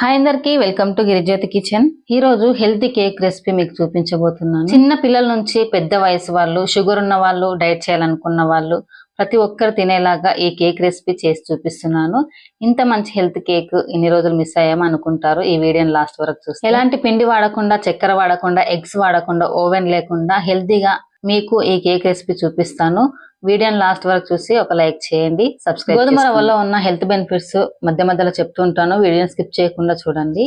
Hi అందరికి welcome to Girijyothi kitchen. ఈ రోజు హెల్తీ కేక్ రెసిపీ మీకు చూపించబోతున్నాను. చిన్న పిల్లల నుంచి పెద్ద వయసు వాళ్ళు షుగర్ ఉన్న వాళ్ళు డైట్ చేయాలనుకున్న వాళ్ళు ప్రతి ఒక్కరు తినేలాగా ఈ కేక్ రెసిపీ చేసి చూపిస్తున్నాను. ఇంత మంచి హెల్త్ కేక్ ఇన్ని రోజులు మిస్ అయ్యామో అనుకుంటారు. ఈ వీడియోని లాస్ట్ వరకు చూస్తే. ఎలాంటి పిండి వాడకుండా చక్కెర వాడకుండా ఎగ్స్ వాడకుండా ఓవెన్ లేకుండా హెల్తీగా మీకు ఈ కేక్ రెసిపీ చూపిస్తాను. వీడియోని లాస్ట్ వరకు చూసి ఒక లైక్ చేయండి. సబ్స్క్రైబ్ గోధుమ రవ్వలో ఉన్న హెల్త్ బెనిఫిట్స్ మధ్య మధ్యలో చెప్తుంటాను వీడియోని స్కిప్ చేయకుండా చూడండి.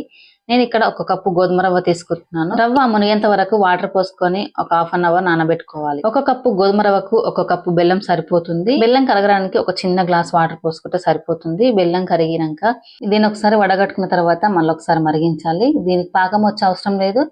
నేను ఇక్కడ ఒక కప్పు గోధుమ రవ్వ తీసుకుంటున్నాను. రవ్వ మునిగేంత వరకు వాటర్ పోసుకొని ఒక హాఫ్ అన్ అవర్ నానబెట్టుకోవాలి. ఒక కప్పు గోధుమ రవ్వకు ఒక కప్పు బెల్లం సరిపోతుంది. బెల్లం కరగడానికి ఒక చిన్న గ్లాస్ వాటర్ పోసుకుంటే సరిపోతుంది. బెల్లం కరిగినాక దీన్ని ఒకసారి వడగట్టుకున్న తర్వాత మళ్ళీ ఒకసారి మరిగించాలి. దీనికి పాకం వచ్చే అవసరం లేదు.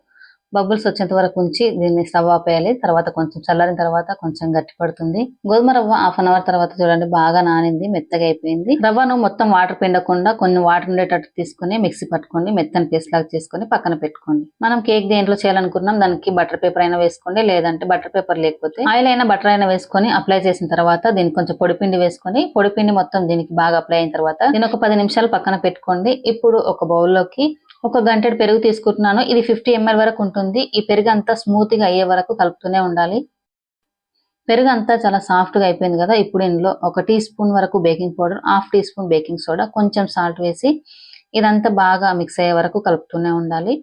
బబుల్స్ వచ్చేంత వరకు ఉంచి దీన్ని స్టవ్ ఆపేయాలి తర్వాత కొంచెం చల్లారిన తర్వాత కొంచెం గట్టి పడుతుంది. గోధుమ రవ్వ హాఫ్ అన్ అవర్ తర్వాత చూడండి బాగా నానింది మెత్తగా అయిపోయింది. రవ్వను మొత్తం వాటర్ పిండకుండా కొన్ని వాటర్ ఉండేటట్టు తీసుకుని మిక్సీ పట్టుకోండి. మెత్తని పేస్ట్ లాగా చేసుకొని పక్కన పెట్టుకోండి. మనం కేక్ దేంట్లో చేయాలనుకున్నాం దానికి బటర్ పేపర్ అయినా వేసుకోండి. లేదంటే బటర్ పేపర్ లేకపోతే ఆయిల్ అయినా బటర్ అయినా వేసుకొని అప్లై చేసిన తర్వాత దీనికి కొంచెం పొడిపిండి వేసుకొని పొడిపిండి మొత్తం దీనికి బాగా అప్లై అయిన తర్వాత దీని ఒక పది నిమిషాలు పక్కన పెట్టుకోండి. ఇప్పుడు ఒక బౌల్లోకి ఒక గంటెడు పెరుగు తీసుకుంటున్నాను. ఇది ఫిఫ్టీ ఎంఎల్ వరకు ఉంటుంది. ఈ పెరుగు అంతా స్మూత్గా అయ్యే వరకు కలుపుతూనే ఉండాలి. పెరుగు అంతా చాలా సాఫ్ట్గా అయిపోయింది కదా. ఇప్పుడు ఇందులో ఒక టీ స్పూన్ వరకు baking powder half teaspoon baking soda కొంచెం సాల్ట్ వేసి ఇదంతా బాగా మిక్స్ అయ్యే వరకు కలుపుతూనే ఉండాలి.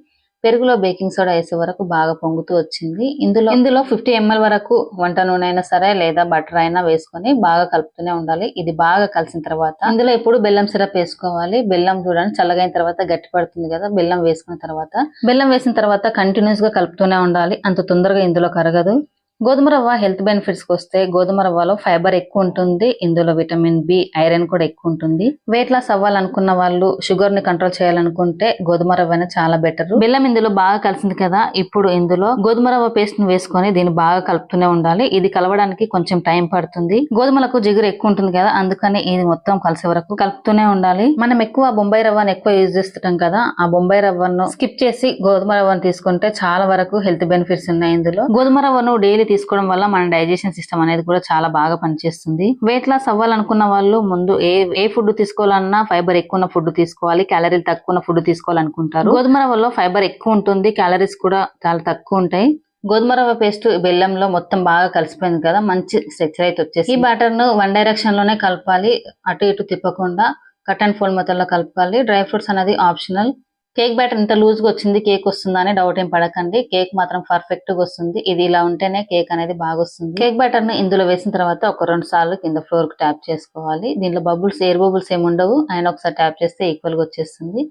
పెరుగులో బేకింగ్ సోడా వేసే వరకు బాగా పొంగుతూ వచ్చింది. ఇందులో ఇందులో ఫిఫ్టీ ఎంఎల్ వరకు వంట నూనె అయినా సరే లేదా బటర్ అయినా వేసుకొని బాగా కలుపుతూనే ఉండాలి. ఇది బాగా కలిసిన తర్వాత ఇందులో ఇప్పుడు బెల్లం సిరప్ వేసుకోవాలి. బెల్లం చూడండి చల్లగైన తర్వాత గట్టి పడుతుంది కదా బెల్లం వేసుకున్న తర్వాత. బెల్లం వేసిన తర్వాత కంటిన్యూస్గా కలుపుతూనే ఉండాలి. అంత తొందరగా ఇందులో కరగదు గోధుమ రవ్వ హెల్త్ బెనిఫిట్స్కి వస్తే గోధుమ రవ్వలో ఫైబర్ ఎక్కువ ఉంటుంది ఇందులో విటమిన్ బి ఐరన్ కూడా ఎక్కువ ఉంటుంది. వెయిట్ లాస్ అవ్వాలనుకున్న వాళ్ళు షుగర్ని కంట్రోల్ చేయాలనుకుంటే గోధుమ రవ్వ చాలా బెటర్. బెల్లం ఇందులో బాగా కలిసింది కదా ఇప్పుడు ఇందులో గోధుమ రవ్వ పేస్ట్ని వేసుకొని దీన్ని బాగా కలుపుతూనే ఉండాలి. ఇది కలవడానికి కొంచెం టైం పడుతుంది. గోధుమలకు జిగురు ఎక్కువ ఉంటుంది కదా అందుకని ఇది మొత్తం కలిసే వరకు కలుపుతూనే ఉండాలి. మనం ఎక్కువ బొంబాయి రవ్వను ఎక్కువ యూజ్ చేస్తుంటాం కదా ఆ బొంబాయి రవ్వను స్కిప్ చేసి గోధుమ రవ్వను తీసుకుంటే చాలా వరకు హెల్త్ బెనిఫిట్స్ ఉన్నాయి ఇందులో. గోధుమ రవ్వను డైలీ తీసుకోవడం వల్ల మన డైజెషన్ సిస్టమ్ అనేది కూడా చాలా బాగా పనిచేస్తుంది. వెయిట్ లాస్ అవ్వాలనుకున్న వాళ్ళు ముందు ఏ ఏ ఫుడ్ తీసుకోవాలన్నా ఫైబర్ ఎక్కువ ఉన్న ఫుడ్ తీసుకోవాలి క్యాలరీలు తక్కువ ఉన్న ఫుడ్ తీసుకోవాలనుకుంటారు. గోధుమ రవ్వలో ఫైబర్ ఎక్కువ ఉంటుంది క్యాలరీస్ కూడా చాలా తక్కువ ఉంటాయి. గోధుమ రవ్వ పేస్ట్ బెల్లంలో మొత్తం బాగా కలిసిపోయింది కదా మంచి స్ట్రక్చర్ అయితే వచ్చేసి. ఈ బ్యాటర్ను వన్ డైరెక్షన్లోనే కలపాలి అటు ఇటు తిప్పకుండా కట్ అండ్ ఫోల్డ్ మొత్తంలో కలపాలి. డ్రై ఫ్రూట్స్ అనేది ఆప్షనల్. కేక్ బ్యాటర్ ఇంత లూజ్గా వచ్చింది కేక్ వస్తుందా అని డౌట్ ఏం పడకండి. కేక్ మాత్రం పర్ఫెక్ట్గా వస్తుంది. ఇది ఇలా ఉంటేనే కేక్ అనేది బాగా వస్తుంది. కేక్ బ్యాటర్ను ఇందులో వేసిన తర్వాత ఒక రెండు సార్లు కింద ఫ్లోర్కి ట్యాప్ చేసుకోవాలి. దీంట్లో బబుల్స్ ఎయిర్ బబుల్స్ ఏమి ఉండవు. ఆయన ఒకసారి ట్యాప్ చేస్తే ఈక్వల్గా వచ్చేస్తుంది.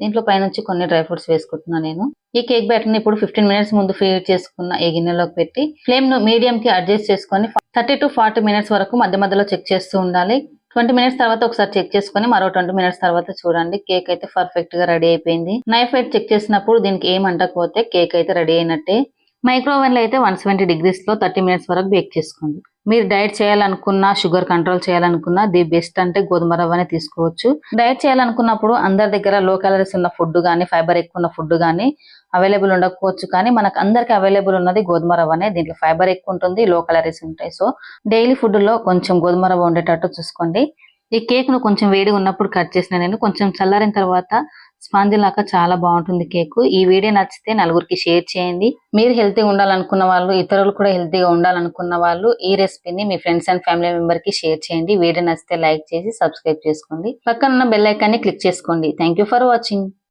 దీంట్లో పైనుంచి కొన్ని డ్రై ఫ్రూట్స్ వేసుకుంటున్నాను నేను. ఈ కేక్ బ్యాటర్ని ఇప్పుడు ఫిఫ్టీన్ మినిట్స్ ముందు ఫీడ్ చేసుకున్న ఈ గిన్నెలోకి పెట్టి ఫ్లేమ్ను మీడియంకి మీడియం కి అడ్జస్ట్ చేసుకొని థర్టీ టు ఫార్టీ మినిట్స్ వరకు మధ్య మధ్యలో చెక్ చేస్తూ ఉండాలి. ట్వంటీ మినిట్స్ తర్వాత ఒకసారి చెక్ చేసుకుని మరో ట్వంటీ మినిట్స్ తర్వాత చూడండి. కేక్ అయితే పర్ఫెక్ట్గా రెడీ అయిపోయింది. నైఫ్ అయితే చెక్ చేసినప్పుడు దీనికి ఏం అంటకపోతే కేక్ అయితే రెడీ అయినట్టే. మైక్రోవెన్లో అయితే వన్ సెవెంటీ డిగ్రీస్లో థర్టీ మినిట్స్ వరకు బేక్ చేసుకోండి. మీరు డైట్ చేయాలనుకున్నా షుగర్ కంట్రోల్ చేయాలనుకున్నా ది బెస్ట్ అంటే గోధుమ రవ్వనే తీసుకోవచ్చు. డైట్ చేయాలనుకున్నప్పుడు అందరి దగ్గర లో క్యాలరీస్ ఉన్న ఫుడ్ కానీ ఫైబర్ ఎక్కువ ఉన్న ఫుడ్ కానీ అవైలబుల్ ఉండకపోవచ్చు. కానీ మనకు అందరికి అవైలబుల్ ఉన్నది గోధుమ రవ్వనే. దీంట్లో ఫైబర్ ఎక్కువ ఉంటుంది లో క్యాలరీస్ ఉంటాయి. సో డైలీ ఫుడ్లో కొంచెం గోధుమ రవ్వ ఉండేటట్టు చూసుకోండి. ఈ కేక్ను కొంచెం వేడిగా ఉన్నప్పుడు కట్ చేసిన నేను కొంచెం చల్లారిన తర్వాత స్పాంజ్ లాగా చాలా బాగుంటుంది కేక్. ఈ వీడియో నచ్చితే నలుగురికి షేర్ చేయండి. మీరు హెల్తీగా ఉండాలనుకున్న వాళ్ళు ఇతరులు కూడా హెల్తీగా ఉండాలనుకున్న వాళ్ళు ఈ రెసిపీని మీ ఫ్రెండ్స్ అండ్ ఫ్యామిలీ మెంబర్కి షేర్ చేయండి. వీడియో నచ్చితే లైక్ చేసి సబ్స్క్రైబ్ చేసుకోండి. పక్కన ఉన్న బెల్ ఐకాన్ని క్లిక్ చేసుకోండి. Thank for watching.